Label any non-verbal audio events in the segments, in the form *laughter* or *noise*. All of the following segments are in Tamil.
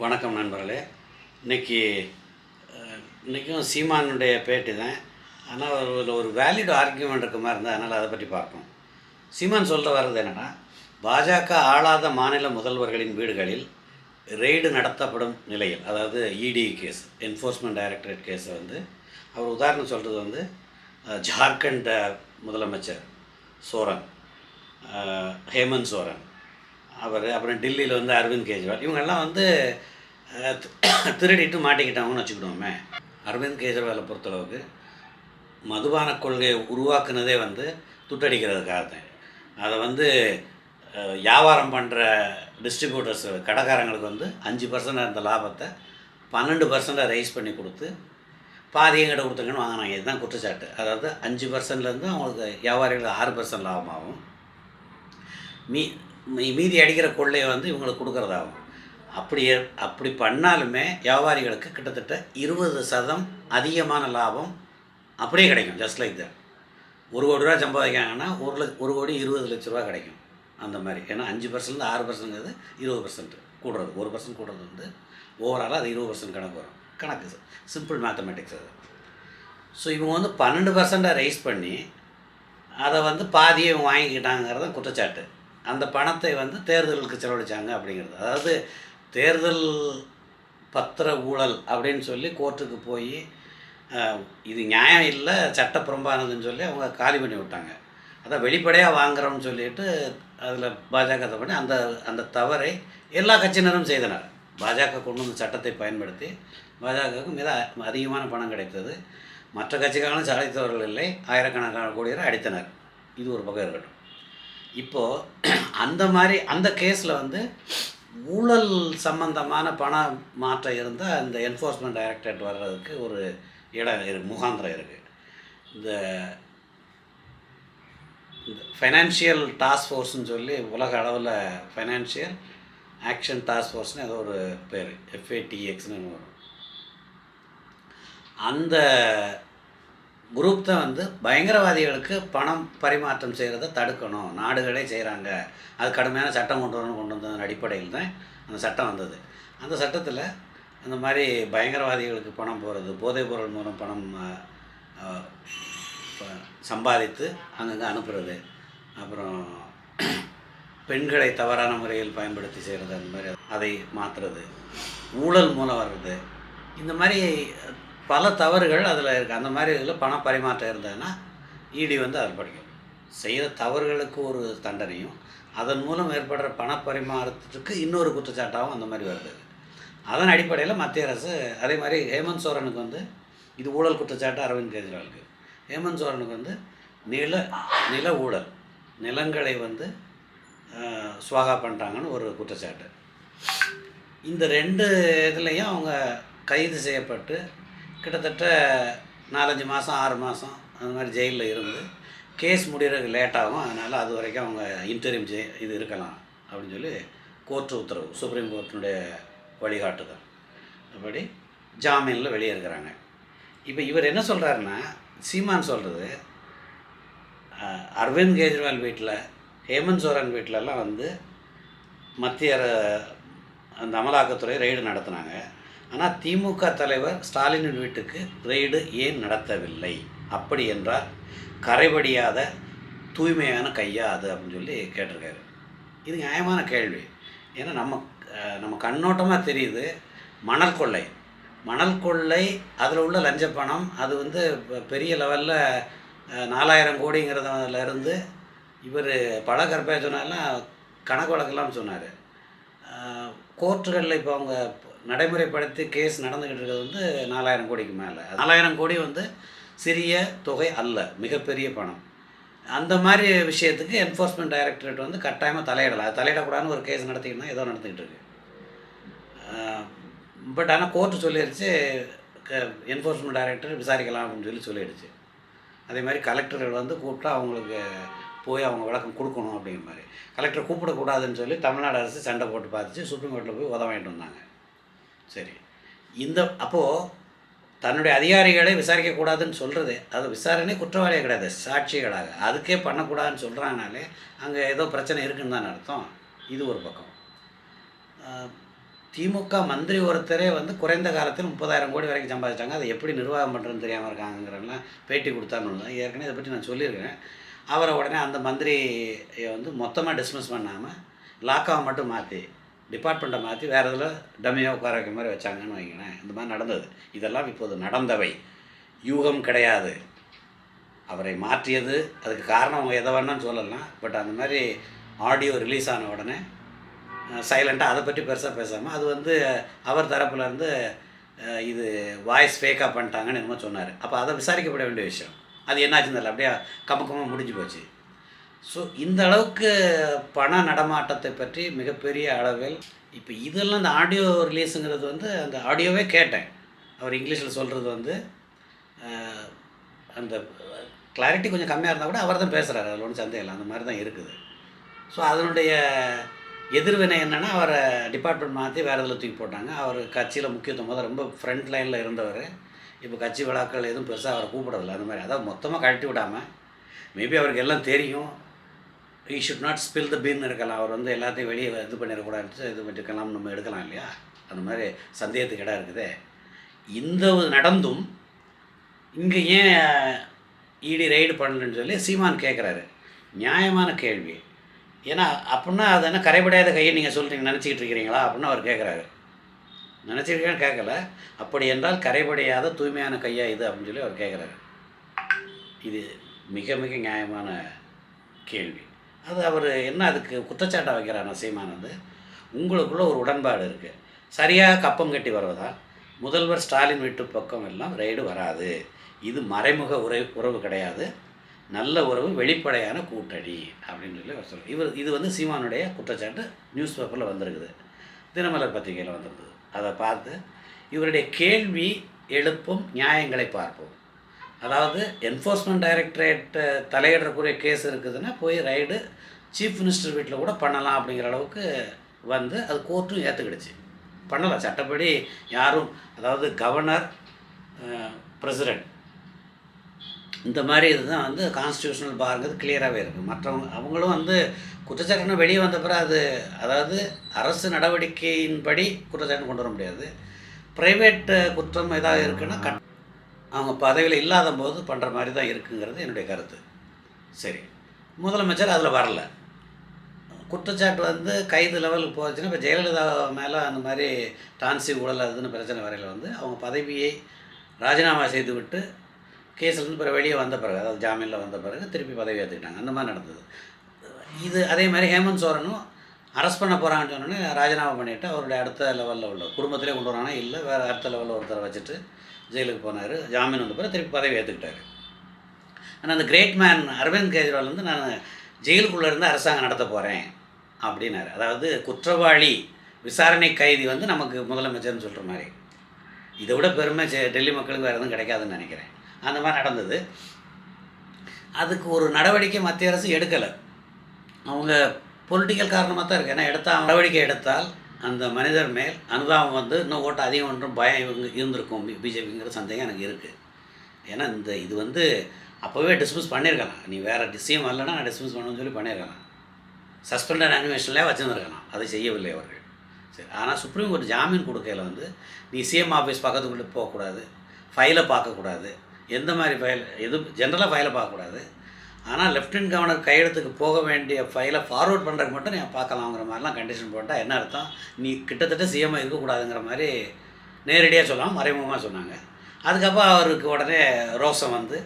வணக்கம் நண்பர்களே. இன்னைக்கு இன்றைக்கும் சீமானுடைய பேட்டி தான். ஆனால் அதில் ஒரு வேலிட் ஆர்கியூமெண்ட் இருக்க மாதிரி இருந்தால் அதனால் அதை பற்றி பார்ப்போம். சீமான் சொல்ல வர்றது என்னென்னா பாஜக ஆளாத மாநில முதல்வர்களின் வீடுகளில் ரெய்டு நடத்தப்படும் நிலையில் அதாவது இடி கேஸ் என்ஃபோர்ஸ்மெண்ட் டைரக்டரேட் கேஸை வந்து அவர் உதாரணம் சொல்கிறது வந்து ஜார்க்கண்ட் முதலமைச்சர் சோரன் ஹேமந்த் சோரன். அவர் அப்புறம் டெல்லியில் வந்து அரவிந்த் கெஜ்ரிவால். இவங்கெல்லாம் வந்து *coughs* திருடிட்டு மாட்டிக்கிட்டாங்கன்னு வச்சுக்கிடுவோமே அரவிந்த் கெஜ்ரிவாலை பொறுத்தளவுக்கு மதுபான கொள்கையை உருவாக்குனதே வந்து துட்டடிக்கிறதுக்காக தான். அதை வந்து வியாபாரம் பண்ணுற டிஸ்ட்ரிபியூட்டர்ஸ் கடைக்காரங்களுக்கு வந்து அஞ்சு பர்சன்ட் இருந்த லாபத்தை பன்னெண்டு பர்சண்ட்டாக ரைஸ் பண்ணி கொடுத்து பாதி எங்கிட்ட கொடுத்துங்கன்னு வாங்கினாங்க. இதுதான் குற்றச்சாட்டு. அதாவது அஞ்சு பர்சன்ட்லேருந்து அவங்களுக்கு வியாபாரிகளுக்கு ஆறு பர்சன்ட் லாபமாகும். மீ- மீதி அடிக்கிற கொள்ளையை வந்து இவங்களுக்கு கொடுக்குறதாகும். அப்படி அப்படி பண்ணாலுமே வியாபாரிகளுக்கு கிட்டத்தட்ட இருபது சதம் அதிகமான லாபம் அப்படியே கிடைக்கும் ஜஸ்ட் லைக் தட் ஒரு கோடி ரூபா சம்பாதிக்காங்கன்னா ஒரு லட்ச ஒரு கோடி இருபது லட்ச ரூபா கிடைக்கும் அந்த மாதிரி. ஏன்னா அஞ்சு பர்சன்ட் ஆறு பர்சன்ட்ங்கிறது இருபது பர்சன்ட் கூடுறது. ஒரு பர்சன்ட் கூடுறது வந்து ஓவராலாக அது இருபது பர்சன்ட் கணக்கு வரும். கணக்கு சிம்பிள் மேத்தமெட்டிக்ஸ் அது. ஸோ இவங்க வந்து பன்னெண்டு பர்சண்ட்டாக ரைஸ் பண்ணி அதை வந்து பாதியை இவங்க வாங்கிக்கிட்டாங்கிறது குற்றச்சாட்டு. அந்த பணத்தை வந்து தேர்தலுக்கு செலவழிச்சாங்க அப்படிங்கிறது. அதாவது தேர்தல் பத்திர ஊழல் அப்படின்னு சொல்லி கோர்ட்டுக்கு போய் இது நியாயம் இல்லை சட்டப்புறம்பானதுன்னு சொல்லி அவங்க காலி பண்ணி விட்டாங்க. அதான் வெளிப்படையாக வாங்குறோம்னு சொல்லிட்டு அதில் பாஜக பண்ணி அந்த அந்த தவறை எல்லா கட்சியினரும் செய்தனர். பாஜக கொண்டு வந்த சட்டத்தை பயன்படுத்தி பாஜகவுக்கு மிக அதிகமான பணம் கிடைத்தது. மற்ற கட்சிக்காரங்களும் சாதித்தவர்கள் இல்லை ஆயிரக்கணக்கான கோடியரை அடித்தனர். இது ஒரு பக்கம் இருக்கட்டும். இப்போது அந்த மாதிரி அந்த கேஸில் வந்து ஊழல் சம்பந்தமான பண மாற்றம் இருந்தால் அந்த என்ஃபோர்ஸ்மெண்ட் டைரக்டரேட் வர்றதுக்கு ஒரு இடம் இருக்கு முகாந்திரம் இருக்குது இந்த இந்த ஃபைனான்ஷியல் டாஸ்க் ஃபோர்ஸ்னு சொல்லி உலக அளவில் ஃபைனான்ஷியல் ஆக்ஷன் டாஸ்க் ஃபோர்ஸ்னு ஏதோ ஒரு பேர் எஃப்ஏடிஎக்ஸ்னு வரும். அந்த குரூப் தான் வந்து பயங்கரவாதிகளுக்கு பணம் பரிமாற்றம் செய்கிறத தடுக்கணும். நாடுகளே செய்கிறாங்க அது கடுமையான சட்டம் கொண்டு வரணும் கொண்டு வந்ததன் அடிப்படையில் தான் அந்த சட்டம் வந்தது. அந்த சட்டத்தில் அந்த மாதிரி பயங்கரவாதிகளுக்கு பணம் போகிறது போதைப் பொருள் மூலம் பணம் சம்பாதித்து அங்கங்கே அனுப்புறது. அப்புறம் பெண்களை தவறான முறையில் பயன்படுத்தி செய்கிறது அந்த மாதிரி அதை மாற்றுறது ஊழல் மூலம் வர்றது. இந்த மாதிரி பல தவறுகள் அதில் இருக்குது அந்த மாதிரி இதில் பண பரிமாற்றம் இருந்ததுன்னா இடி வந்து அதில் படிக்கும். செய்கிற தவறுகளுக்கு ஒரு தண்டனையும் அதன் மூலம் ஏற்படுற பண பரிமாற்றத்துக்கு இன்னொரு குற்றச்சாட்டாகவும் அந்த மாதிரி வருது. அதன் அடிப்படையில் மத்திய அரசு அதே மாதிரி ஹேமந்த் சோரனுக்கு வந்து இது ஊழல் குற்றச்சாட்டு அரவிந்த் கெஜ்ரிவாலுக்கு. ஹேமந்த் சோரனுக்கு வந்து நில நில ஊழல் நிலங்களை வந்து சுவாகா பண்ணுறாங்கன்னு ஒரு குற்றச்சாட்டு. இந்த ரெண்டு இதுலேயும் அவங்க கைது செய்யப்பட்டு கிட்டத்தட்ட நாலஞ்சு மாதம் ஆறு மாதம் அந்த மாதிரி ஜெயிலில் இருந்து கேஸ் முடிகிறதுக்கு லேட்டாகும் அதனால் அது வரைக்கும் அவங்க இன்டரிம் ஜெய் இது இருக்கலாம் அப்படின்னு சொல்லி கோர்ட்டு உத்தரவு சுப்ரீம் கோர்ட்டினுடைய வழிகாட்டுதல். அப்படி ஜாமீனில் வெளியே இருக்கிறாங்க. இப்போ இவர் என்ன சொல்கிறாருன்னா சீமான் சொல்கிறது அரவிந்த் கெஜ்ரிவால் வீட்டில் ஹேமந்த் சோரன் வீட்டிலலாம் வந்து மத்திய அந்த அமலாக்கத்துறை ரெய்டு நடத்தினாங்க. ஆனால் திமுக தலைவர் ஸ்டாலினின் வீட்டுக்கு ரெய்டு ஏன் நடத்தவில்லை? அப்படி என்றால் கரைபடியாத தூய்மையான கையா அது அப்படின்னு சொல்லி கேட்டிருக்காரு. இது நியாயமான கேள்வி. ஏன்னா நம்ம நம்ம கண்ணோட்டமாக தெரியுது மணல் கொள்ளை. மணல் கொள்ளை அதில் உள்ள லஞ்ச பணம் அது வந்து பெரிய லெவலில் நாலாயிரம் கோடிங்கிறதுல இருந்து இவர் பல கற்பையாக சொன்னாலாம் கணக்கு வழக்கெல்லாம் சொன்னார். கோர்ட்டுகளில் இப்போ அவங்க நடைமுறைப்படுத்தி கேஸ் நடந்துக்கிட்டு இருக்கிறது வந்து நாலாயிரம் கோடிக்கு மேலே. நாலாயிரம் கோடி வந்து சிறிய தொகை அல்ல மிகப்பெரிய பணம். அந்த மாதிரி விஷயத்துக்கு என்ஃபோர்ஸ்மெண்ட் டைரக்டரேட் வந்து கட்டாயமாக தலையிடலாம் அது தலையிடக்கூடாதுன்னு ஒரு கேஸ் நடத்திக்கிட்டுனா ஏதோ நடத்திக்கிட்டு இருக்கு. பட் ஆனால் கோர்ட்டு சொல்லிடுச்சு என்ஃபோர்ஸ்மெண்ட் டைரக்டர் விசாரிக்கலாம் அப்படின்னு சொல்லி சொல்லிடுச்சு. அதே மாதிரி கலெக்டர்கள் வந்து கூப்பிட்டா அவங்களுக்கு போய் அவங்க விளக்கம் கொடுக்கணும் அப்படிங்கிற மாதிரி. கலெக்டர் கூப்பிடக்கூடாதுன்னு சொல்லி தமிழ்நாடு அரசு சண்டை போட்டு பார்த்துச்சு. சுப்ரீம் கோர்ட்டில் போய் உதவ வாங்கிட்டு வந்தாங்க சரி. இந்த அப்போது தன்னுடைய அதிகாரிகளை விசாரிக்கக்கூடாதுன்னு சொல்கிறது அது விசாரணை குற்றவாளியே கிடையாது சாட்சிகளாக. அதுக்கே பண்ணக்கூடாதுன்னு சொல்கிறாங்கனாலே அங்கே ஏதோ பிரச்சனை இருக்குன்னு தானே அர்த்தம். இது ஒரு பக்கம். திமுக மந்திரி ஒருத்தரே வந்து குறைந்த காலத்தில் முப்பதாயிரம் கோடி வரைக்கும் சம்பாதிச்சாங்க. அதை எப்படி நிர்வாகம் பண்ணுறதுன்னு தெரியாமல் இருக்காங்கிறலாம் பேட்டி கொடுத்தான்னு ஏற்கனவே இதை பற்றி நான் சொல்லியிருக்கேன். அவரை உடனே அந்த மந்திரியை வந்து மொத்தமாக டிஸ்மிஸ் பண்ணாமல் லாக்காவை மட்டும் மாற்றி டிபார்ட்மெண்ட்டை மாற்றி வேறு இதில் டம்மியாக உட்கார வைக்கிற மாதிரி வச்சாங்கன்னு வைங்களேன். இந்த மாதிரி நடந்தது. இதெல்லாம் இப்போது நடந்தவை. யூகம் கிடையாது. அவரை மாற்றியது. அதுக்கு காரணம் அவங்க எதை வேணாலும் சொல்லலாம். பட் அந்த மாதிரி ஆடியோ ரிலீஸ் ஆன உடனே சைலண்ட்டாக அதை பற்றி பெருசாக பேசாமல் அது வந்து அவர் தரப்புல இருந்து இது வாய்ஸ் ஃபேக்காக பண்ணிட்டாங்கன்னு என்னமோ சொன்னார். அப்போ அதை விசாரிக்கப்பட வேண்டிய விஷயம். அது என்னாச்சுன்னு தெரியல. அப்படியே கமக்கமாக முடிஞ்சு போச்சு. ஸோ இந்த அளவுக்கு பண நடமாட்டத்தை பற்றி மிகப்பெரிய அளவில் இப்போ இதெல்லாம் இந்த ஆடியோ ரிலீஸுங்கிறது வந்து அந்த ஆடியோவே கேட்டேன். அவர் இங்கிலீஷில் சொல்கிறது வந்து அந்த கிளாரிட்டி கொஞ்சம் கம்மியாக இருந்தால் கூட அவர் தான் பேசுகிறாரு அதில் ஒன்றும் சந்தேகம் இல்லை. அந்த மாதிரி தான் இருக்குது. ஸோ அதனுடைய எதிர்வினை என்னென்னா அவரை டிபார்ட்மெண்ட் மாற்றி வேறு இதில் தூக்கி போட்டாங்க. அவர் கட்சியில் முக்கியத்துவம் முதல் ரொம்ப ஃப்ரண்ட் லைனில் இருந்தவர். இப்போ கட்சி விழாக்கள் எதுவும் பெருசாக அவரை கூப்பிடவில்லை. அந்த மாதிரி. அதாவது மொத்தமாக கழட்டி விடாமல் மேபி அவருக்கு எல்லாம் தெரியும். He should not spill the bean இருக்கலாம். அவர் வந்து எல்லாத்தையும் வெளியே இது பண்ணிடக்கூடாது. இது பண்ணிருக்கலாம் நம்ம எடுக்கலாம் இல்லையா? அந்த மாதிரி சந்தேகத்துக்கு இடம் இருக்குது. இந்த நடந்தும் இங்கே ஏன் இடி ரைடு பண்ணலன்னு சொல்லி சீமான் கேட்குறாரு நியாயமான கேள்வி. ஏன்னா அப்படின்னா அது என்ன கரைபடையாத கையை நீங்கள் சொல்கிறீங்க நினச்சிக்கிட்டு இருக்கிறீங்களா? அப்படின்னு அவர் கேட்குறாரு நினச்சிருக்கேன்னு கேட்கல அப்படி என்றால் கரைபடையாத தூய்மையான கையாக இது அப்படின்னு சொல்லி அவர் கேட்குறாரு இது மிக மிக நியாயமான கேள்வி. அது அவர் என்ன அதுக்கு குற்றச்சாட்டை வைக்கிறார் சீமானது உங்களுக்குள்ள ஒரு உடன்பாடு இருக்குது சரியாக கப்பம் கட்டி வருவதால் முதல்வர் ஸ்டாலின் வீட்டு பக்கம் எல்லாம் ரைடு வராது. இது மறைமுக உரை உறவு கிடையாது. நல்ல உறவு வெளிப்படையான கூட்டணி அப்படின்னு சொல்லி அவர் சொல்கிறார் இவர் இது வந்து சீமானுடைய குற்றச்சாட்டு நியூஸ் பேப்பரில் வந்திருக்குது. தினமலர் பத்திரிகையில் வந்திருக்குது அதை பார்த்து இவருடைய கேள்வி எழுப்பும் நியாயங்களை பார்ப்போம். அதாவது என்ஃபோர்ஸ்மெண்ட் டைரக்டரேட் தலையிடக்கூடிய கேஸ் இருக்குதுன்னா போய் ரைடு சீஃப் மினிஸ்டர் வீட்டில் கூட பண்ணலாம் அப்படிங்கிற அளவுக்கு வந்து அது கோர்ட்டும் ஏற்றுக்கிடுச்சு பண்ணலாம் சட்டப்படி யாரும் அதாவது கவர்னர் பிரசிடெண்ட் இந்த மாதிரி இதுதான் வந்து கான்ஸ்டியூஷனல் பாருங்கிறது கிளியராகவே இருக்குது மற்றவங்க அவங்களும் வந்து குற்றச்சாட்டுன்னு வெளியே வந்த பிறகு அது அதாவது அரசு நடவடிக்கையின்படி குற்றச்சாட்டு கொண்டு வர முடியாது. ப்ரைவேட் குற்றம் ஏதாவது இருக்குன்னா கட் அவங்க பதவியில் இல்லாத போது பண்ணுற மாதிரி தான் இருக்குங்கிறது என்னுடைய கருத்து. சரி. முதலமைச்சர் அதில் வரல. குற்றச்சாட்டு வந்து கைது லெவலுக்கு போச்சுன்னா இப்போ ஜெயலலிதா மேலே அந்த மாதிரி டான்சி ஊழல் அதுன்னு பிரச்சனை வரையில் வந்து அவங்க பதவியை ராஜினாமா செய்து விட்டு கேஸ்லேருந்து பிறகு வெளியே வந்த பிறகு அதாவது ஜாமீனில் வந்த பிறகு திருப்பி பதவி ஏற்றுக்கிட்டாங்க அந்த மாதிரி நடந்தது. இது அதே மாதிரி ஹேமந்த் சோரனும் அரெஸ்ட் பண்ண போகிறாங்கன்னு சொன்னோன்னே ராஜினாமா பண்ணிவிட்டு அவருடைய அடுத்த லெவலில் உள்ள குடும்பத்திலே கொண்டு வரானா? இல்லை வேறு அடுத்த லெவலில் ஒருத்தரை வச்சுட்டு ஜெயிலுக்கு போனார். ஜாமீன் வந்த பிறகு திருப்பி பதவி ஏற்றுக்கிட்டார் ஆனால் அந்த கிரேட் மேன் அரவிந்த் கெஜ்ரிவால் வந்து நான் ஜெயிலுக்குள்ளே இருந்து அரசாங்கம் நடத்த போகிறேன் அப்படின்னாரு. அதாவது குற்றவாளி விசாரணை கைதி வந்து நமக்கு முதலமைச்சர்னு சொல்கிற மாதிரி. இதை விட பெருமை டெல்லி மக்களுக்கு வேறு எதுவும் கிடைக்காதுன்னு நினைக்கிறேன். அந்த மாதிரி நடந்தது. அதுக்கு ஒரு நடவடிக்கை மத்திய அரசு எடுக்கலை. அவங்க பொலிட்டிக்கல் காரணமாக தான் இருக்குது ஏன்னா எடுத்தால் நடவடிக்கை எடுத்தால் அந்த மனிதர் மேல் அனுதாபம் வந்து இன்னும் ஓட்டு அதிகம் ஒன்றும் பயம் இவங்க இருந்திருக்கும். பிஜேபிங்கிற சந்தேகம் எனக்கு இருக்குது ஏன்னா இந்த இது வந்து அப்போவே டிஸ்மிஸ் பண்ணியிருக்கலாம். நீ வேறு டிசிஎம் வரலன்னா நான் டிஸ்மிஸ் பண்ணணும்னு சொல்லி பண்ணியிருக்கலாம். சஸ்பெண்டட் அனிமேஷன்லேயே வச்சுருந்துருக்கலாம். அதை செய்யவில்லை அவர்கள். சரி ஆனால் சுப்ரீம் கோர்ட் ஜாமீன் கொடுக்கையில் வந்து நீ சிஎம் ஆஃபீஸ் பக்கத்துக்குள்ளே போகக்கூடாது. ஃபைலை பார்க்கக்கூடாது. எந்த மாதிரி ஃபைல் எதுவும் ஜென்ரலாக ஃபைலை பார்க்கக்கூடாது. ஆனால் லெஃப்டினன்ட் கவர்னர் கையெழுத்துக்கு போக வேண்டிய ஃபைலை ஃபார்வர்ட் பண்ணுறதுக்கு மட்டும் நீ பார்க்கலாங்கிற மாதிரிலாம் கண்டிஷன் போட்டால் என்ன அர்த்தம்? நீ கிட்டத்தட்ட சிஎம்ஐ இருக்கக்கூடாதுங்கிற மாதிரி நேரடியாக சொல்லாமல் மறைமுகமாக சொன்னாங்க. அதுக்கப்புறம் அவருக்கு உடனே ரோசம் வந்து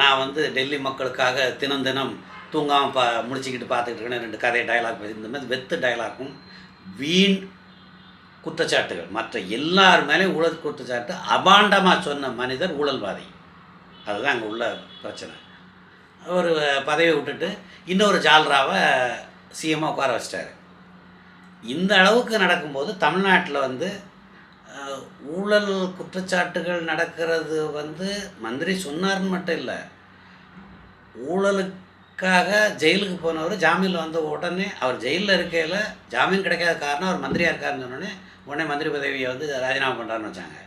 நான் வந்து டெல்லி மக்களுக்காக தினம் தினம் தூங்காமல் பா முடிச்சுக்கிட்டு பார்த்துக்கிட்டு இருக்கேன் ரெண்டு கதை டயலாக் பேசி இந்த மாதிரி வெத்து டயலாகும் வீண் குற்றச்சாட்டுகள். மற்ற எல்லார் மேலேயும் ஊழல் குற்றச்சாட்டு அபாண்டமாக சொன்ன மனிதர் ஊழல்வாதி. அதுதான் அங்கே உள்ள பிரச்சனை. அவர் பதவியை விட்டுட்டு இன்னொரு ஜால்ராவை சிஎம்மாக உட்கார வச்சிட்டாரு. இந்த அளவுக்கு நடக்கும்போது தமிழ்நாட்டில் வந்து ஊழல் குற்றச்சாட்டுகள் நடக்கிறது வந்து மந்திரி சொன்னார்னு மட்டும் இல்லை. ஊழலுக்காக ஜெயிலுக்கு போனவர் ஜாமீனில் வந்த உடனே அவர் ஜெயிலில் இருக்கையில் ஜாமீன் கிடைக்காத காரணம் அவர் மந்திரியாக இருக்காருன்னு சொன்னோடனே உடனே மந்திரி பதவியை வந்து ராஜினாமா பண்ணுறாருன்னு வச்சாங்க.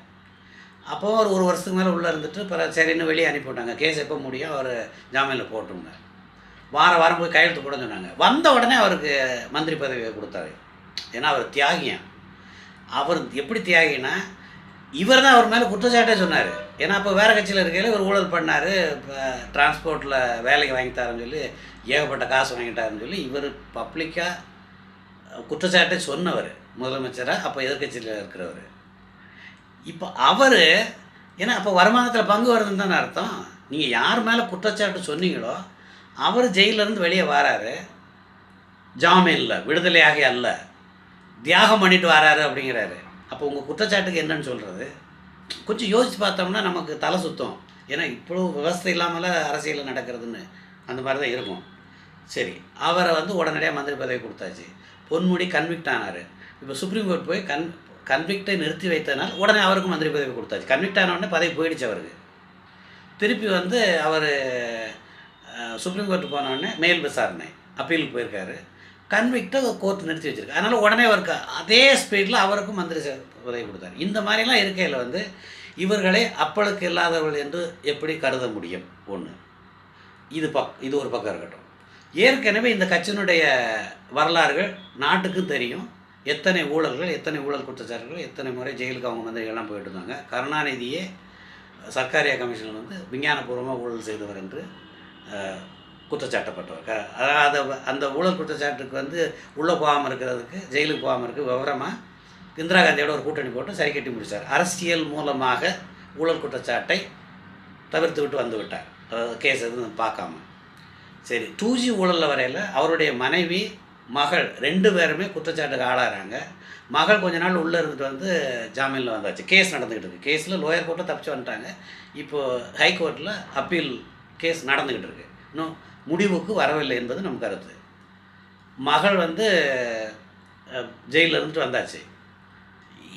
அப்போ ஒரு ஒரு வருஷத்துக்கு மேலே உள்ளே இருந்துட்டு பிறகு சரின்னு வெளியே அனுப்பி விட்டாங்க கேஸ் எப்போ முடியும் அவர் ஜாமீனில் போட்டுருங்க. வாரம் வாரம் போய் கையெழுத்து போட சொன்னாங்க. வந்த உடனே அவருக்கு மந்திரி பதவியை கொடுத்தாரு. ஏன்னா அவர் தியாகியம். அவர் எப்படி தியாகினா இவர் தான் அவர் மேலே குற்றச்சாட்டே சொன்னார். ஏன்னா அப்போ வேறு கட்சியில் இருக்கையில் இவர் ஊழல் பண்ணார். இப்போ டிரான்ஸ்போர்ட்டில் வேலைக்கு வாங்கித்தாருன்னு சொல்லி ஏகப்பட்ட காசு வாங்கிட்டாருன்னு சொல்லி இவர் பப்ளிக்காக குற்றச்சாட்டை சொன்னவர் முதலமைச்சராக அப்போ எதிர்க்கட்சியில் இருக்கிறவர். இப்போ அவர் ஏன்னா அப்போ வருமானத்தில் பங்கு வருதுன்னு தானே அர்த்தம். நீங்கள் யார் மேலே குற்றச்சாட்டு சொன்னீங்களோ அவர் ஜெயிலேருந்து வெளியே வராரு. இல்லை விடுதலையாகி அல்ல. தியாகம் பண்ணிட்டு வராரு அப்படிங்கிறாரு. அப்போ உங்கள் குற்றச்சாட்டுக்கு என்னன்னு சொல்கிறது கொஞ்சம் யோசித்து பார்த்தோம்னா நமக்கு தலை சுத்தம். ஏன்னா இவ்வளோ விவசாயம் இல்லாமல் அரசியலில் நடக்கிறதுன்னு அந்த மாதிரி தான் இருக்கும். சரி அவரை வந்து உடனடியாக மந்திரி பதவி கொடுத்தாச்சு. பொன்முடி கன்விக்ட் ஆனார். இப்போ சுப்ரீம் கோர்ட் போய் கன் கன்விக்டை நிறுத்தி வைத்தனால் உடனே அவருக்கும் மந்திரி பதவி கொடுத்தாச்சு. கன்விக்ட் ஆன பதவி போயிடுச்சு அவருக்கு. திருப்பி வந்து அவர் சுப்ரீம் கோர்ட்டு போனவுடனே மேல் விசாரணை அப்பீலுக்கு போயிருக்காரு. கன்விக்டை கோர்ட் நிறுத்தி வச்சுருக்கு அதனால் உடனே அவருக்கு அதே ஸ்பீடில் அவருக்கும் மந்திரி உதவி கொடுத்தார் கொடுத்தாரு. இந்த மாதிரிலாம் இருக்கையில் வந்து இவர்களை அப்பளுக்கு இல்லாதவர்கள் என்று எப்படி கருத முடியும்? ஒன்று இது பக் இது ஒரு பக்கம் இருக்கட்டும். ஏற்கனவே இந்த கட்சியினுடைய வரலாறுகள் நாட்டுக்கும் தெரியும். எத்தனை ஊழல்கள் எத்தனை ஊழல் குற்றச்சாட்டுகள் எத்தனை முறை ஜெயிலுக்கு அவங்க மந்திரிகள்லாம் போயிட்டு இருந்தாங்க. கருணாநிதியே சர்க்காரியா கமிஷனில் வந்து விஞ்ஞானபூர்வமாக ஊழல் செய்தவர் என்று குற்றச்சாட்டப்பட்டவர். க அதாவது அந்த ஊழல் குற்றச்சாட்டுக்கு வந்து உள்ளே போகாமல் இருக்கிறதுக்கு ஜெயிலுக்கு போகாமல் இருக்க விவரமாக இந்திரா காந்தியோட ஒரு கூட்டணி போட்டு சரி கட்டி முடித்தார் அரசியல் மூலமாக ஊழல் குற்றச்சாட்டை தவிர்த்து விட்டு வந்து விட்டார். கேஸ் எதுவும் பார்க்காம. சரி தூஜி ஊழலில் வரையில் அவருடைய மனைவி மகள் ரெண்டு பேருமே குற்றச்சாட்டுக்கு ஆளாகிறாங்க. மகள் கொஞ்ச நாள் உள்ளே இருந்துட்டு வந்து ஜாமீனில் வந்தாச்சு. கேஸ் நடந்துக்கிட்டு இருக்கு. கேஸில் லோயர் கோர்ட்டில் தப்பிச்சு வந்துட்டாங்க. இப்போது ஹைகோர்ட்டில் அப்பீல் கேஸ் நடந்துக்கிட்டு இருக்கு. இன்னும் முடிவுக்கு வரவில்லை என்பது நம் கருத்து. மகள் வந்து ஜெயிலில் இருந்துட்டு வந்தாச்சு.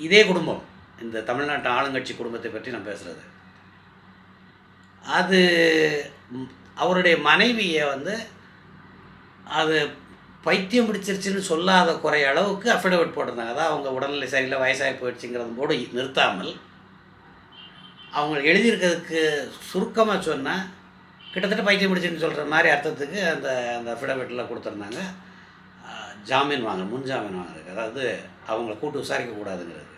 இதே குடும்பம். இந்த தமிழ்நாட்டு ஆளுங்கட்சி குடும்பத்தை பற்றி நான் பேசுகிறது அது அவருடைய மனைவியை வந்து அது பைத்தியம் பிடிச்சிருச்சுன்னு சொல்லாத குறைய அளவுக்கு அஃபிடவிட் போட்டிருந்தாங்க. அதான் அவங்க உடல்நிலை சரியில்லை வயசாகி போயிடுச்சுங்கிறது போடு நிறுத்தாமல். அவங்க எழுதியிருக்கிறதுக்கு சுருக்கமாக சொன்னால் கிட்டத்தட்ட பைத்தியம் பிடிச்சின்னு சொல்கிற மாதிரி அர்த்தத்துக்கு அந்த அந்த அஃபிடவிட்டில் கொடுத்துருந்தாங்க. ஜாமீன் வாங்க முன் ஜாமீன் வாங்குறதுக்கு. அதாவது அவங்கள கூட்டு விசாரிக்கக்கூடாதுங்கிறது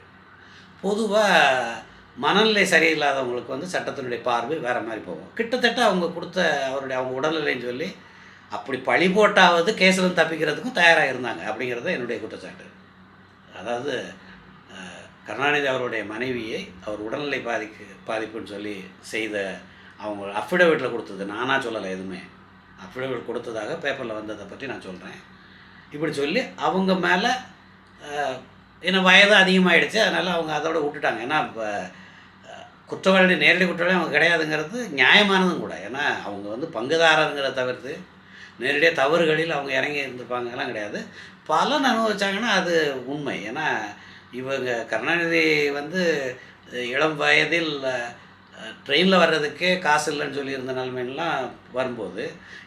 பொதுவாக மனநிலை சரியில்லாதவங்களுக்கு வந்து சட்டத்தினுடைய பார்வை வேறு மாதிரி போகும். கிட்டத்தட்ட அவங்க கொடுத்த அவருடைய அவங்க உடல்நிலைன்னு சொல்லி அப்படி பழி போட்டாவது கேஸில் தப்பிக்கிறதுக்கும் தயாராக இருந்தாங்க அப்படிங்கிறது என்னுடைய குற்றச்சாட்டு. அதாவது கருணாநிதி அவருடைய மனைவியை அவர் உடல்நிலை பாதிக்கு பாதிப்புன்னு சொல்லி செய்த அவங்க அஃபிடவிட்டில் கொடுத்தது. நானாக சொல்லலை எதுவுமே. அஃபிடவிட் கொடுத்ததாக பேப்பரில் வந்ததை பற்றி நான் சொல்கிறேன் இப்படி சொல்லி அவங்க மேலே ஏன்னா வயது அதிகமாகிடுச்சு அதனால் அவங்க அதோட விட்டுட்டாங்க. ஏன்னா இப்போ குற்றவாளி நேரடி குற்றவாளி அவங்க கிடையாதுங்கிறது நியாயமானதும் கூட. ஏன்னா அவங்க வந்து பங்குதாரருங்கிறத தவிர்த்து நேரடியாக தவறுகளில் அவங்க இறங்கி இருந்திருப்பாங்கலாம் கிடையாது. பலன் அனுபவிச்சாங்கன்னா அது உண்மை. ஏன்னா இவங்க கருணாநிதி வந்து இளம் வயதில் ட்ரெயினில் வர்றதுக்கே காசு இல்லைன்னு சொல்லியிருந்த நிலைமைலாம் வரும்போது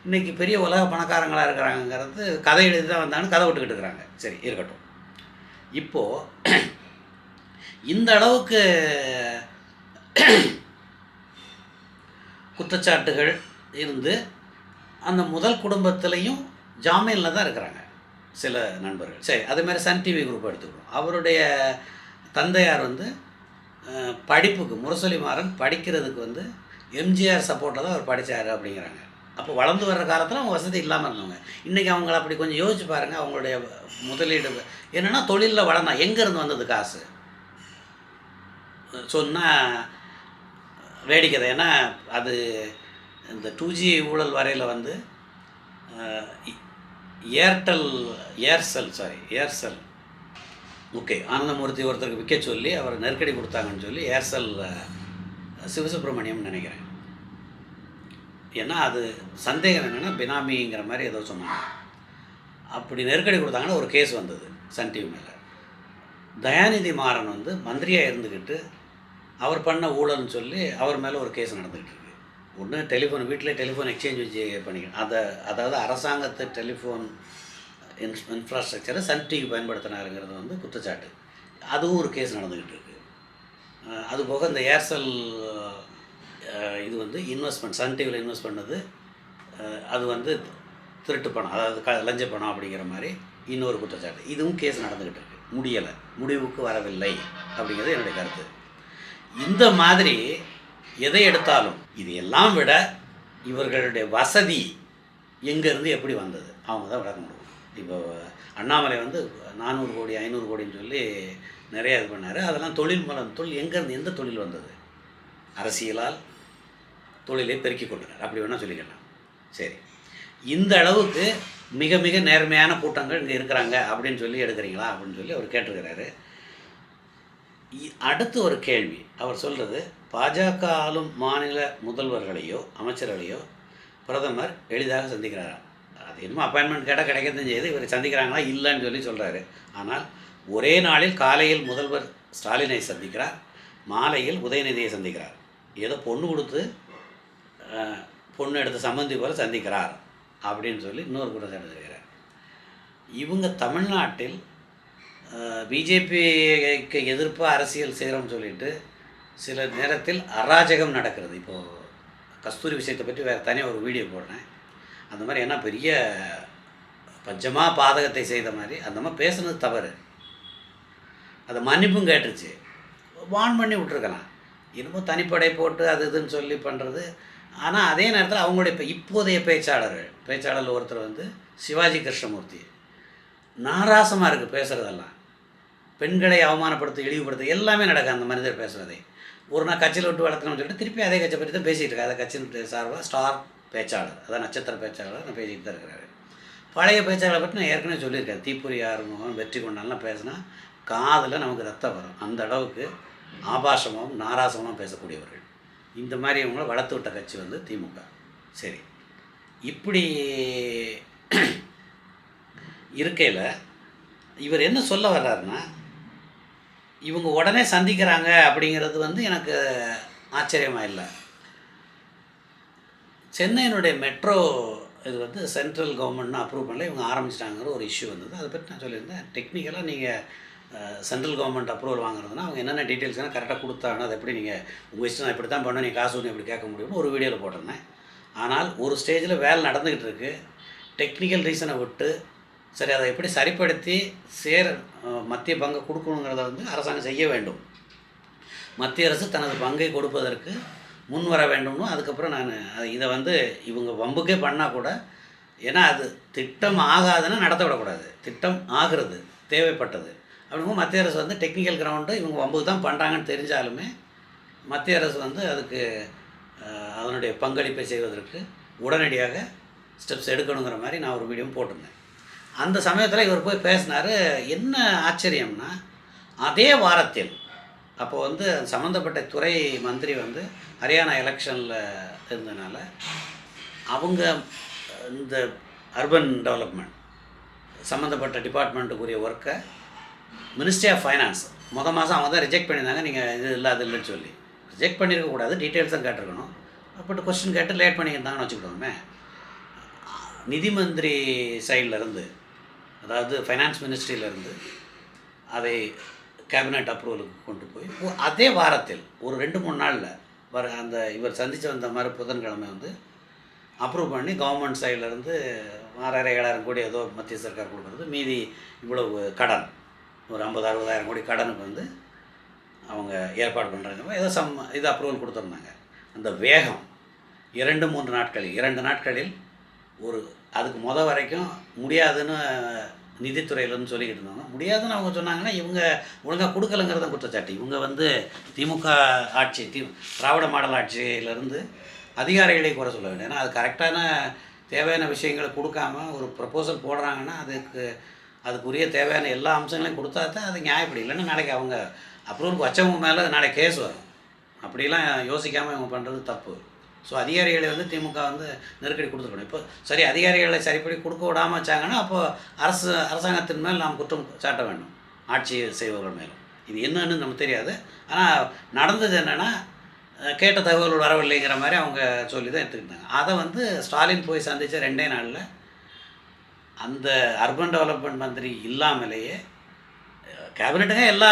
இன்றைக்கி பெரிய உலக பணக்காரங்களாக இருக்கிறாங்கங்கிறது கதை எழுதி தான் வந்தாங்கன்னு கதை விட்டுக்கிட்டு இருக்கிறாங்க. சரி இருக்கட்டும். இப்போது இந்த அளவுக்கு குற்றச்சாட்டுகள் இருந்து அந்த முதல் குடும்பத்திலையும் ஜாமீனில் தான் இருக்கிறாங்க சில நண்பர்கள். சரி அதே சன் டிவி குரூப் எடுத்துக்கணும் அவருடைய தந்தையார் வந்து படிப்புக்கு முரசொலி மாறன் படிக்கிறதுக்கு வந்து எம்ஜிஆர் சப்போர்ட்டில் தான் அவர் படித்தார் அப்படிங்கிறாங்க. அப்போ வளர்ந்து வர்ற காலத்தில் அவங்க வசதி இல்லாமல் இருந்தவங்க. இன்றைக்கி அவங்கள அப்படி கொஞ்சம் யோசிச்சு பாருங்கள் அவங்களுடைய முதலீடு. என்னென்னா தொழிலில் வளர்ந்தா எங்கேருந்து வந்தது காசு? சொன்னால் வேடிக்கை தான். ஏன்னா அது இந்த டூ ஜி ஊழல் வரையில் வந்து Airtel Aircel sorry Aircel okay Ananthamurthy ஒருத்தருக்கு விற்க சொல்லி அவர் நெருக்கடி கொடுத்தாங்கன்னு சொல்லி ஏர்செல் சிவசுப்ரமணியம்னு நினைக்கிறேன். ஏன்னா அது சந்தேகம் என்னென்னா பினாமிங்கிற மாதிரி ஏதோ சொன்னாங்க. அப்படி நெருக்கடி கொடுத்தாங்கன்னா ஒரு கேஸ் வந்தது சன் டிவி மேலே. தயாநிதி மாறன் வந்து மந்திரியாக இருந்துக்கிட்டு அவர் பண்ண ஊழல்னு சொல்லி அவர் மேலே ஒரு கேஸ் நடந்துக்கிட்டு ஒன்று டெலிஃபோன் வீட்டிலே டெலிஃபோன் எக்ஸ்சேஞ்ச் வச்சு பண்ணிக்கணும். அதை அதாவது அரசாங்கத்து டெலிஃபோன் இன்ஸ் இன்ஃப்ராஸ்ட்ரக்சரை சன் டிவி பயன்படுத்தினாருங்கிறது வந்து குற்றச்சாட்டு. அதுவும் ஒரு கேஸ் நடந்துக்கிட்டு இருக்கு. அதுபோக இந்த ஏர்செல் இது வந்து இன்வெஸ்ட்மெண்ட் சன் டிவியில் இன்வெஸ்ட் பண்ணது அது வந்து திருட்டு பணம் அதாவது க லஞ்ச பணம் அப்படிங்கிற மாதிரி இன்னொரு குற்றச்சாட்டு. இதுவும் கேஸ் நடந்துக்கிட்டு இருக்கு. முடியலை. முடிவுக்கு வரவில்லை அப்படிங்கிறது என்னுடைய கருத்து. இந்த மாதிரி எதை எடுத்தாலும் இது எல்லாம் விட இவர்களுடைய வசதி எங்கேருந்து எப்படி வந்தது? அவங்க தான் விளக்க முடியும் இப்போ அண்ணாமலை வந்து நானூறு கோடி ஐநூறு கோடின்னு சொல்லி நிறைய இது பண்ணார். அதெல்லாம் தொழில் மூலம் தொழில் எங்கேருந்து எந்த தொழில் வந்தது? அரசியலால் தொழிலை பெருக்கி கொண்டனர். அப்படி வேணால் சொல்லிக்கலாம். சரி. இந்த அளவுக்கு மிக மிக நேர்மையான கூட்டங்கள் இங்கே இருக்கிறாங்க அப்படின்னு சொல்லி எடுக்கிறீங்களா அப்படின்னு சொல்லி அவர் கேட்டிருக்கிறாரு. அடுத்து ஒரு கேள்வி. அவர் சொல்கிறது பாஜக ஆளும் மாநில முதல்வர்களையோ அமைச்சர்களையோ பிரதமர் எளிதாக சந்திக்கிறாராம் அது என்னமோ அப்பாயின்மெண்ட் கேட்டால் கிடைக்கத்தான் செய்யுது இவர் சந்திக்கிறாங்களா இல்லைன்னு சொல்லி சொல்கிறாரு ஆனால் ஒரே நாளில் காலையில் முதல்வர் ஸ்டாலினை சந்திக்கிறார் மாலையில் உதயநிதியை சந்திக்கிறார். ஏதோ பொண்ணு கொடுத்து பொண்ணு எடுத்த சம்மந்தி போல சந்திக்கிறார் அப்படின்னு சொல்லி இன்னொரு குற்றச்சாட்டு தெரிவிக்கிறார். இவங்க தமிழ்நாட்டில் பிஜேபிக்கு எதிர்ப்பாக அரசியல் செய்கிறோம்னு சொல்லிட்டு சில நேரத்தில் அராஜகம் நடக்கிறது. இப்போது கஸ்தூரி விஷயத்தை பற்றி வேறு தனியாக ஒரு வீடியோ போடுறேன். அந்த மாதிரி என்ன பெரிய பஞ்சமாக பாதகத்தை செய்த மாதிரி அந்த மாதிரி பேசுனது தவறு. அதை மன்னிப்பும் கேட்டுருச்சு. வான் பண்ணி விட்ருக்கலாம் இன்னமும் தனிப்படை போட்டு அது இதுன்னு சொல்லி பண்ணுறது ஆனால் அதே நேரத்தில் அவங்களுடைய இப்போ இப்போதைய பேச்சாளர்கள் பேச்சாளர் ஒருத்தர் வந்து சிவாஜி கிருஷ்ணமூர்த்தி. நாராசமாக இருக்குது பேசுகிறதெல்லாம் பெண்களை அவமானப்படுத்த இழிவுபடுத்த எல்லாமே நடக்கும் அந்த மனிதர் பேசுகிறதே ஒரு நாள் கட்சியில் விட்டு வளர்த்தணும்னு சொல்லிட்டு திருப்பி அதே கட்சியை பற்றி தான் பேசிகிட்டு இருக்காரு அதை கட்சியின் சார்பாக ஸ்டார் பேச்சாளர் அதான் நட்சத்திர பேச்சாளர் நான் பேசிகிட்டு தான் இருக்கிறாரு பழைய பேச்சாளரை பற்றி நான் ஏற்கனவே சொல்லியிருக்கேன். தீப்புரி ஆறுமுகம் வெற்றி கொண்டாலாம் பேசினா காதில் நமக்கு ரத்தம் வரும். அந்த அளவுக்கு ஆபாசமாகவும் நாராசமாகவும் பேசக்கூடியவர்கள். இந்த மாதிரி இவங்களை வளர்த்து விட்ட கட்சி வந்து திமுக சரி. இப்படி இருக்கையில் இவர் என்ன சொல்ல வர்றாருன்னா இவங்க உடனே சந்திக்கிறாங்க அப்படிங்கிறது வந்து எனக்கு ஆச்சரியமாக இல்லை. சென்னையினுடைய மெட்ரோ இது வந்து சென்ட்ரல் கவர்மெண்ட்னு அப்ரூவ் பண்ணல இவங்க ஆரம்பிச்சிட்டாங்கிற ஒரு இஷ்யூ வந்தது. அதை பற்றி நான் சொல்லியிருந்தேன். டெக்னிக்கலாக நீங்கள் சென்ட்ரல் கவர்மெண்ட் அப்ரூவல் வாங்குறதுனா அவங்க என்னென்ன டீட்டெயில்ஸ்னால் கரெக்டாக கொடுத்தாங்கன்னா அதை எப்படி நீங்கள் உங்கள் இஷ்டம் நான் இப்படி தான் பண்ணணும் நீங்கள் காசு ஒன்று எப்படி கேட்க முடியும்னு ஒரு வீடியோவில் போட்டிருந்தேன். ஆனால் ஒரு ஸ்டேஜில் வேலை நடந்துக்கிட்டு இருக்குது டெக்னிக்கல் ரீசனை விட்டு சரி அதை எப்படி சரிப்படுத்தி சேர் மத்திய பங்கு கொடுக்கணுங்கிறத வந்து அரசாங்கம் செய்ய வேண்டும். மத்திய அரசு தனது பங்கை கொடுப்பதற்கு முன் வர வேண்டும்னு அதுக்கப்புறம் நான் இதை வந்து இவங்க வம்புக்கே பண்ணால் கூட ஏன்னா அது திட்டம் ஆகாதுன்னா நடத்த விடக்கூடாது. திட்டம் ஆகிறது தேவைப்பட்டது. அப்படிங்கும் மத்திய அரசு வந்து டெக்னிக்கல் கிரவுண்டு இவங்க வம்புக்கு தான் பண்ணுறாங்கன்னு தெரிஞ்சாலுமே மத்திய அரசு வந்து அதுக்கு அதனுடைய பங்களிப்பை செய்வதற்கு உடனடியாக ஸ்டெப்ஸ் எடுக்கணுங்கிற மாதிரி நான் ஒரு வீடியோ போட்டிருந்தேன். அந்த சமயத்தில் இவர் போய் பேசினார் என்ன ஆச்சரியம்னா அதே வாரத்தில் அப்போ வந்து சம்மந்தப்பட்ட துறை மந்திரி வந்து ஹரியானா எலெக்ஷனில் இருந்தனால அவங்க இந்த அர்பன் டெவலப்மெண்ட் சம்மந்தப்பட்ட டிபார்ட்மெண்ட்டுக்குரிய ஒர்க்கை மினிஸ்ட்ரி ஆஃப் ஃபைனான்ஸ் முத மாதம் அவங்க தான் ரிஜெக்ட் பண்ணியிருந்தாங்க நீங்கள் இது இல்லை அது இல்லைன்னு சொல்லி. ரிஜெக்ட் பண்ணியிருக்கக்கூடாது டீட்டெயில்ஸ் தான் கேட்டிருக்கணும். அப்பட்டு கொஸ்டின் கேட்டு லேட் பண்ணியிருந்தாங்கன்னு வச்சுக்கிட்டோமே நிதி மந்திரி சைட்லேருந்து அதாவது ஃபைனான்ஸ் மினிஸ்ட்ரியிலேருந்து அதை கேபினட் அப்ரூவலுக்கு கொண்டு போய் அதே வாரத்தில் ஒரு ரெண்டு மூணு நாளில் வர அந்த இவர் சந்தித்து வந்த மாதிரி புதன்கிழமை வந்து அப்ரூவ் பண்ணி கவர்மெண்ட் சைட்லேருந்து ஆறாயிரம் ஏழாயிரம் கோடி ஏதோ மத்திய சர்க்கார் கொடுக்குறது. மீதி இவ்வளவு கடன் ஒரு ஐம்பது அறுபதாயிரம் கோடி கடனுக்கு வந்து அவங்க ஏற்பாடு பண்ணுறாங்க ஏதோ சம் இது அப்ரூவல் கொடுத்துருந்தாங்க. அந்த வேகம் இரண்டு மூன்று நாட்களில் இரண்டு நாட்களில் ஒரு அதுக்கு முத வரைக்கும் முடியாதுன்னு நிதித்துறையிலன்னு சொல்லிக்கிட்டு இருந்தாங்க முடியாதுன்னு அவங்க சொன்னாங்கன்னா இவங்க ஒழுங்காக கொடுக்கலங்கிறத குற்றச்சாட்டு. இவங்க வந்து திமுக ஆட்சி தி திராவிட மாடல் ஆட்சியிலேருந்து அதிகாரிகளை குறை சொல்ல வேண்டும் ஏன்னா அது கரெக்டான தேவையான விஷயங்களை கொடுக்காம ஒரு ப்ரப்போசல் போடுறாங்கன்னா அதுக்கு அதுக்குரிய தேவையான எல்லா அம்சங்களையும் கொடுத்தா தான் அது நியாயப்படி. இல்லைன்னா நாளைக்கு அவங்க அப்ரூவலுக்கு வச்சவங்க மேலே நாளைக்கு கேஸ் வரும். அப்படிலாம் யோசிக்காமல் இவங்க பண்ணுறது தப்பு. ஸோ அதிகாரிகளை வந்து திமுக வந்து நெருக்கடி கொடுத்துருக்கணும். இப்போ சரி அதிகாரிகளை சரிப்படி கொடுக்க விடாமல் வச்சாங்கன்னா அப்போ அரசு அரசாங்கத்தின் மேல் நாம் குற்றம் சாட்ட வேண்டும். ஆட்சி செய்பவர்கள் மேலும். இது என்னன்னு நமக்கு தெரியாது. ஆனால் நடந்தது என்னென்னா கேட்ட தகவல் வரவில்லைங்கிற மாதிரி அவங்க சொல்லி தான் எடுத்துக்கிட்டாங்க. அதை வந்து ஸ்டாலின் போய் சந்தித்த ரெண்டே நாளில் அந்த அர்பன் டெவலப்மெண்ட் மந்திரி இல்லாமலேயே கேபினட்டுங்க எல்லா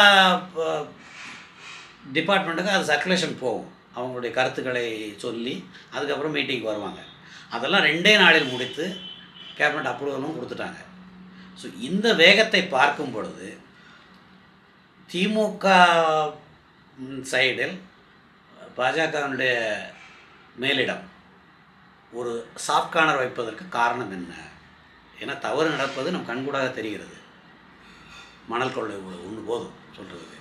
டிபார்ட்மெண்ட்டுக்கும் அது சர்க்குலேஷன் போகும். அவங்களுடைய கருத்துக்களை சொல்லி அதுக்கப்புறம் மீட்டிங் வருவாங்க. அதெல்லாம் ரெண்டே நாளில் முடித்து கேபினட் அப்ரூவலும் கொடுத்துட்டாங்க. ஸோ இந்த வேகத்தை பார்க்கும் பொழுது திமுக சைடில் பாஜகவினுடைய மேலிடம் ஒரு சாஃப்ட் கார்னர் வைப்பதற்கு காரணம் என்ன? ஏன்னா தவறு நடப்பது நம் கண்கூடாக தெரிகிறது. மணல் கொள்ளை ஒன்று போதும் சொல்கிறது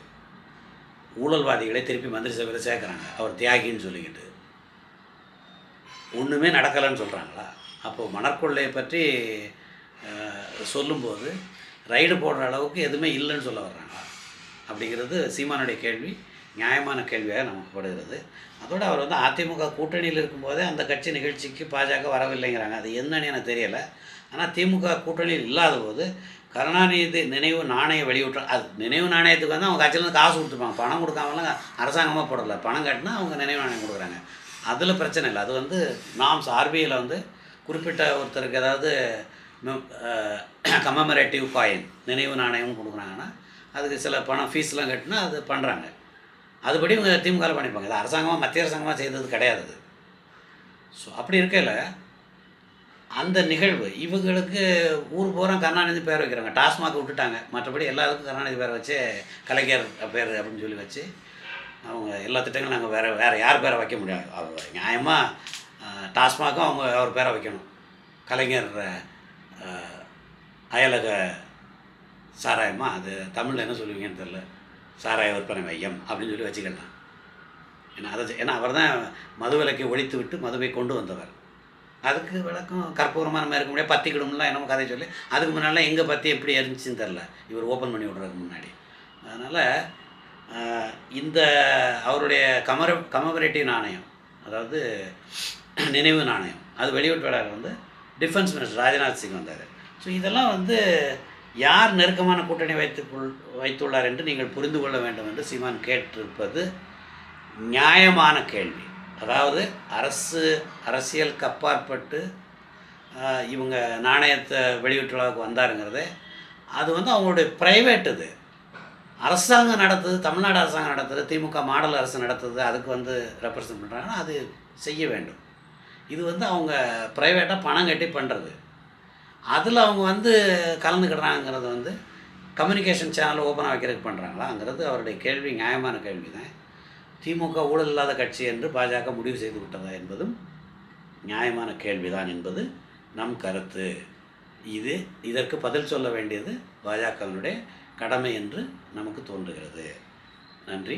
ஊழல்வாதிகளை திருப்பி மந்திரி சபையில் சேர்க்குறாங்க. அவர் தியாகின்னு சொல்லிக்கிட்டு. ஒன்றுமே நடக்கலைன்னு சொல்கிறாங்களா அப்போது மணற்கொள்ளையை பற்றி சொல்லும்போது ரைடு போடுற அளவுக்கு எதுவுமே இல்லைன்னு சொல்ல வர்றாங்களா? அப்படிங்கிறது சீமானுடைய கேள்வி. நியாயமான கேள்வியாக நமக்கு படுகிறது. அதோடு அவர் வந்து அதிமுக கூட்டணியில் இருக்கும்போதே அந்த கட்சி நிகழ்ச்சிக்கு பாஜக வரவில்லைங்கிறாங்க. அது என்னன்னு எனக்கு தெரியலை. ஆனால் திமுக கூட்டணியில் இல்லாத போது கருணாநிதி நினைவு நாணயம் வெளியிட்ட அது நினைவு நாணயத்துக்கு வந்து அவங்க கட்சியிலேருந்து காசு கொடுத்துருப்பாங்க. பணம் கொடுக்காமலாம் அரசாங்கமாக போடல. பணம் கட்டினா அவங்க நினைவு நாணயம் கொடுக்குறாங்க. அதில் பிரச்சனை இல்லை. அது வந்து நாம்ஸ் ஆர்பிஐயில் வந்து குறிப்பிட்ட ஒருத்தருக்கு ஏதாவது கமமரேட்டிவ் காயின் நினைவு நாணயம் கொடுக்குறாங்கன்னா அதுக்கு சில பணம் ஃபீஸ்லாம் கட்டினா அது பண்ணுறாங்க அதுபடி இவங்க திமுக பண்ணிப்பாங்க. இது அரசாங்கமாக மத்திய அரசாங்கமாக செய்தது கிடையாது அது. ஸோ அப்படி இருக்கையில் அந்த நிகழ்வு இவங்களுக்கு ஊர் பூரா கருணாநிதி பேர் வைக்கிறாங்க. டாஸ்மாக் விட்டுட்டாங்க. மற்றபடி எல்லாருக்கும் கருணாநிதி பேரை வச்சு கலைஞர் பேர் அப்படின்னு சொல்லி வச்சு அவங்க எல்லா திட்டங்களும் நாங்கள் வேறு வேறு யார் பேரை வைக்க முடியாது. அவர் நியாயமாக டாஸ்மாகும் அவங்க அவர் பேரை வைக்கணும். கலைஞர் அயலக சாராயமா? அது தமிழில் என்ன சொல்லுவீங்கன்னு தெரில சாராய விற்பனை மையம் அப்படின்னு சொல்லி வச்சுக்கலாம். ஏன்னா அதை ஏன்னா அவர் தான் மதுவிலக்கை ஒழித்து விட்டு மதுவை கொண்டு வந்தவர். அதுக்கு விளக்கம் கற்பூரமாக நம்ம இருக்க முடியாது. பத்திக்கிடும்லாம் என்னமோ கதை சொல்லி அதுக்கு முன்னாடிலாம் எங்கே பற்றி எப்படி இருந்துச்சுன்னு தெரில இவர் ஓப்பன் பண்ணி விட்றதுக்கு முன்னாடி. அதனால் இந்த அவருடைய கமர கமபரேட்டிவ் நாணயம் அதாவது நினைவு நாணயம் அது வெளியூட்டு விழாவில் வந்து டிஃபென்ஸ் மினிஸ்டர் ராஜ்நாத் சிங் வந்தார். ஸோ இதெல்லாம் வந்து யார் நெருக்கமான கூட்டணி வைத்து வைத்துள்ளார் என்று நீங்கள் புரிந்து கொள்ள வேண்டும் என்று சீமான் கேட்டிருப்பது நியாயமான கேள்வி. அதாவது அரசு அரசியலுக்கு அப்பாற்பட்டு இவங்க நாணயத்தை வெளியிட்டுலாவுக்கு வந்தாருங்கிறது அது வந்து அவங்களுடைய ப்ரைவேட் இது. அரசாங்கம் நடத்துது தமிழ்நாடு அரசாங்கம் நடத்துது திமுக மாடல் அரசு நடத்துது அதுக்கு வந்து ரெப்ரசன்ட் பண்ணுறாங்கன்னா அது செய்ய வேண்டும். இது வந்து அவங்க ப்ரைவேட்டாக பணம் கட்டி பண்ணுறது அதில் அவங்க வந்து கலந்துக்கிடுறாங்கிறது வந்து கம்யூனிகேஷன் சேனல் ஓப்பனாக வைக்கிறதுக்கு பண்ணுறாங்களாங்கிறது அவருடைய கேள்வி நியாயமான கேள்வி தான் திமுக ஊழல் இல்லாத கட்சி என்று பாஜக முடிவு செய்து விட்டதா என்பதும் நியாயமான கேள்விதான் என்பது நம் கருத்து. இது இதற்கு பதில் சொல்ல வேண்டியது பாஜகவினுடைய கடமை என்று நமக்கு தோன்றுகிறது. நன்றி